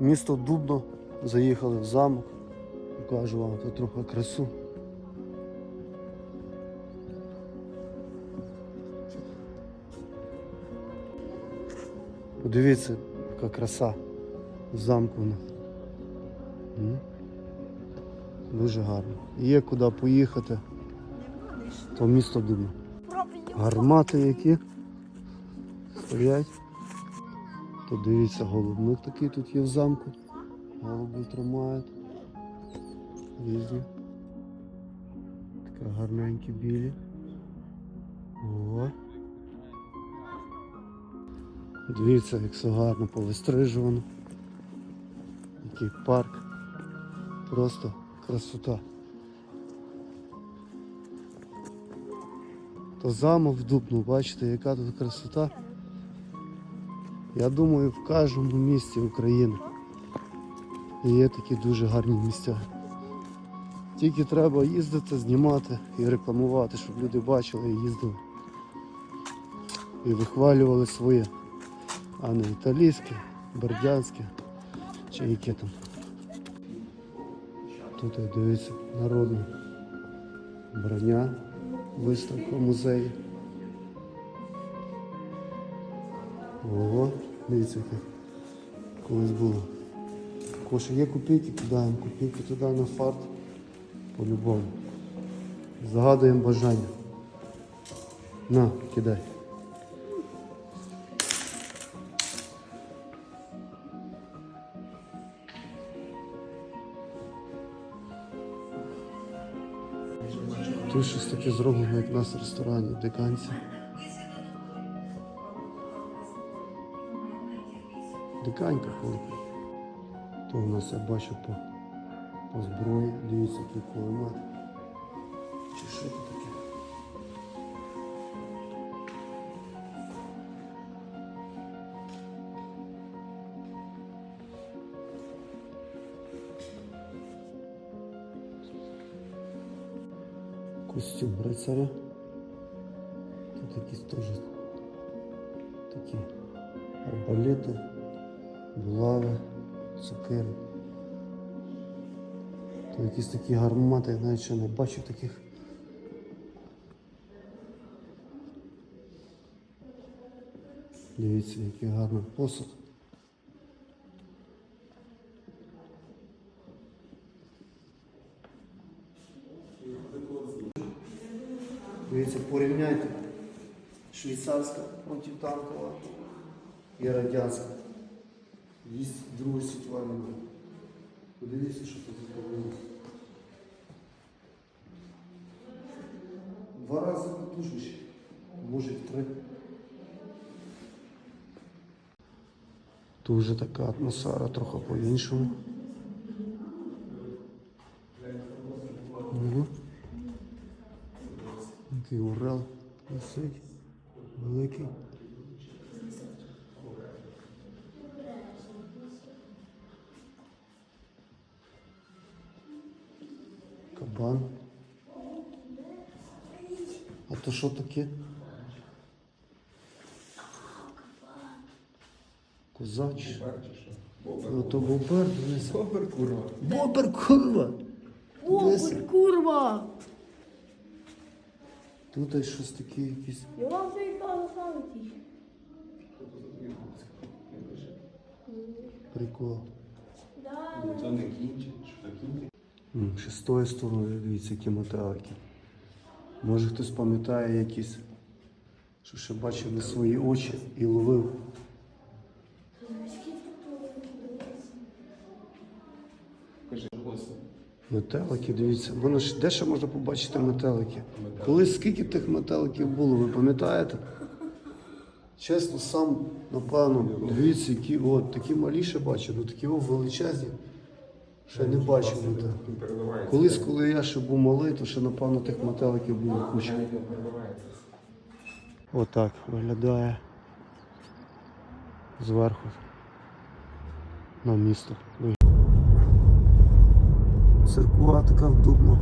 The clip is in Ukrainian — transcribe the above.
Місто Дубно, заїхали в замок. Покажу вам тут трохи красу. Подивіться, яка краса в замку. Дуже гарно. Є куди поїхати, то місто Дубно. Гармати які стоять. Тут дивіться, голубник такий тут є в замку. Голуби тримають. Різні. Такі гарненькі білі. О. Дивіться, як все гарно повистрижувано. Який парк. Просто красота. То замок в Дубну, бачите, яка тут красота. Я думаю, в кожному місті України є такі дуже гарні місця. Тільки треба їздити, знімати і рекламувати, щоб люди бачили і їздили. І вихвалювали своє, а не італійське, бердянське чи яке там. Тут ось дивіться народна броня, виставка в Ого, дивіться, яке колись було. Коша, є копійки, кидаємо копійки туди на фарт. По-любому. Загадуємо бажання. На, кидай. Тут щось таке зроблено, як у нас в ресторані, в деканці. Диканька ходить. То у нас я бачу по, по зброї. Дивіться, який кулемет. Чи що це таке? Костюм рицаря. Тут якісь теж такі арбалети, булави, сокири. То якісь такі гармати, я навіть ще не бачив таких. Дивіться, який гарний посуд. Дивіться, порівняйте швейцарська протитанкова і радянська. Є Друга світова війна. Подивіться, що тут зроблено. Два рази потужніше, може в три. Тут вже така атмосфера трохи по-іншому. Який Урал висить, великий. Кабан. А то що таке? Козач. Ну, то бобер, дивися. Бобер, курва. Бобер, курва! Дивися. Бобр, курва! Тут ось щось таке якісь. Я вам заїхала ставити. Прикол. Да, Це не кінче, Ще з тої сторони, дивіться, які металики. Може хтось пам'ятає якісь, що ще бачив на свої очі і ловив. Метелики, дивіться. Воно ж де ще можна побачити метелики? Колись скільки тих метеликів було, ви пам'ятаєте? Чесно, сам, напевно, дивіться, які от, такі малі ще бачив, ну такі о, величезні. Ще не бачив. метеликів. Колись, коли я ще був малий, то ще, напевно, тих метеликів було куча. Отак виглядає зверху на місто. Церква така в Дубно.